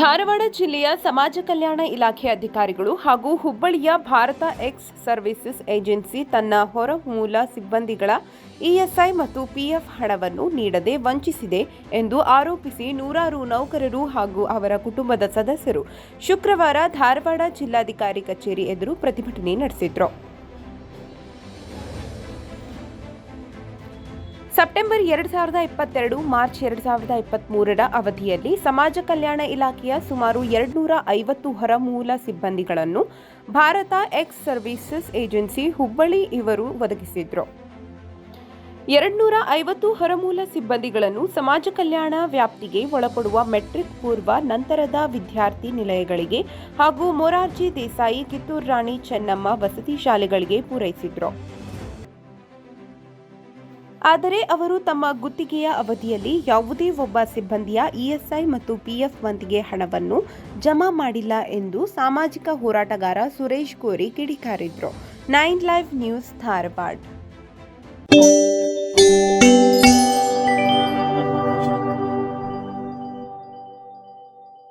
ಧಾರವಾಡ ಜಿಲ್ಲೆಯ ಸಮಾಜ ಕಲ್ಯಾಣ ಇಲಾಖೆ ಅಧಿಕಾರಿಗಳು ಹಾಗೂ ಹುಬ್ಬಳ್ಳಿಯ ಭಾರತ ಎಕ್ಸ್ ಸರ್ವಿಸಸ್ ಏಜೆನ್ಸಿ ತನ್ನ ಹೊರಮೂಲ ಸಿಬ್ಬಂದಿಗಳ ಇಎಸ್ಐ ಮತ್ತು ಪಿಎಫ್ ಹಣವನ್ನು ನೀಡದೆ ವಂಚಿಸಿದೆ ಎಂದು ಆರೋಪಿಸಿ ನೂರಾರು ನೌಕರರು ಹಾಗೂ ಅವರ ಕುಟುಂಬದ ಸದಸ್ಯರು ಶುಕ್ರವಾರ ಧಾರವಾಡ ಜಿಲ್ಲಾಧಿಕಾರಿ ಕಚೇರಿ ಎದುರು ಪ್ರತಿಭಟನೆ ನಡೆಸಿದ್ರು. ಸೆಪ್ಟೆಂಬರ್ ಎರಡು ಸಾವಿರದ ಇಪ್ಪತ್ತೆರಡು, ಮಾರ್ಚ್ ಎರಡು ಸಾವಿರದ ಇಪ್ಪತ್ತ್ಮೂರರ ಅವಧಿಯಲ್ಲಿ ಸಮಾಜ ಕಲ್ಯಾಣ ಇಲಾಖೆಯ ಸುಮಾರು ಎರಡುನೂರ ಐವತ್ತು ಹೊರಮೂಲ ಸಿಬ್ಬಂದಿಗಳನ್ನು Bharat X services agency Hubballi ಇವರು ಒದಗಿಸಿದ್ರು. ಎರಡ್ನೂರ ಐವತ್ತು ಹೊರಮೂಲ ಸಿಬ್ಬಂದಿಗಳನ್ನು ಸಮಾಜ ಕಲ್ಯಾಣ ವ್ಯಾಪ್ತಿಗೆ ಒಳಪಡುವ ಮೆಟ್ರಿಕ್ ಪೂರ್ವ ನಂತರದ ವಿದ್ಯಾರ್ಥಿ ನಿಲಯಗಳಿಗೆ ಹಾಗೂ ಮೊರಾರ್ಜಿ ದೇಸಾಯಿ, ಕಿತ್ತೂರು ರಾಣಿ ಚೆನ್ನಮ್ಮ ವಸತಿ ಶಾಲೆಗಳಿಗೆ ಪೂರೈಸಿದ್ರು. ಆದರೆ ಅವರು ತಮ್ಮ ಗುತ್ತಿಗೆಯ ಅವಧಿಯಲ್ಲಿ ಯಾವುದೇ ಒಬ್ಬ ಸಿಬ್ಬಂದಿಯ ಇಎಸ್ಐ ಮತ್ತು ಪಿಎಫ್ ವಂತಿಗೆ ಹಣವನ್ನು ಜಮಾ ಮಾಡಿಲ್ಲ ಎಂದು ಸಾಮಾಜಿಕ ಹೋರಾಟಗಾರ Suresh Kori ಕಿಡಿಕಾರಿದ್ರು. Nine live news Dharwad.